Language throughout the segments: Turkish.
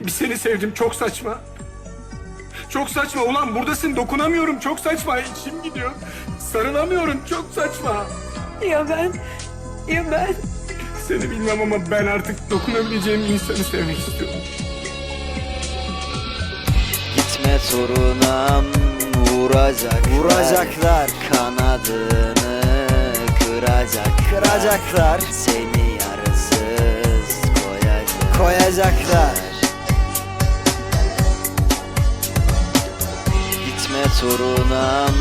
Bir seni sevdim çok saçma. Çok saçma ulan buradasın dokunamıyorum çok saçma içim gidiyor. Sarılamıyorum çok saçma. Ya ben, ya ben. Seni bilmem ama ben artık dokunabileceğim insanı sevmek istiyorum. Gitme torunam vuracak Vuracaklar. Kanadını kıracak Kıracaklar. Seni Koyacaklar. Gitme torunam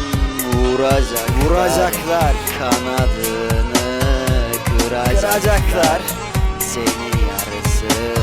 vuracak Vuracaklar. Kanadını kıracaklar Kıracaklar. Seni yarısız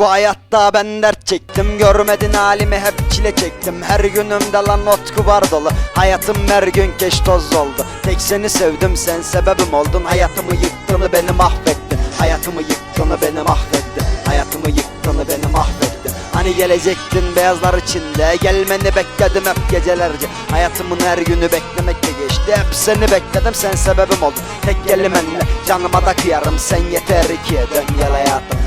bu hayatta ben dert çektim Görmedin halimi hep çile çektim. Her günümde lan notku var dolu Hayatım her gün keş toz oldu. Tek seni sevdim sen sebebim oldun. Hayatımı yıktığını beni mahvettin Hayatımı yıktığını beni mahvettin Hayatımı yıktığını beni mahvettin Hani gelecektin beyazlar içinde Gelmeni bekledim hep gecelerce. Hayatımın her günü beklemekle geçti Hep seni bekledim sen sebebim oldun. Tek kelimenle canıma da kıyarım Sen yeter ki dön. Gel hayatım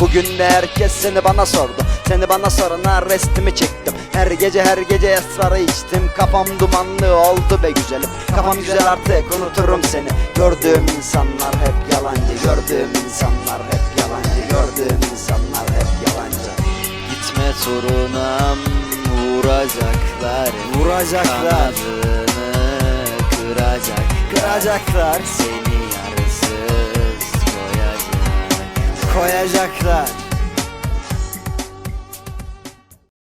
Bugün de herkes seni bana sordu. Seni bana sorana restimi çektim. Her gece her gece esrarı içtim. Kafam dumanlı oldu be güzelim. Kafam güzel artık unuturum seni. Gördüğüm insanlar hep yalancı. Gördüğüm insanlar hep yalancı. Gördüğüm insanlar hep yalancı. Gitme torunam vuracaklar. Vuracaklar. Kanadını kıracak. Kıracaklar. Seni Koyacaklar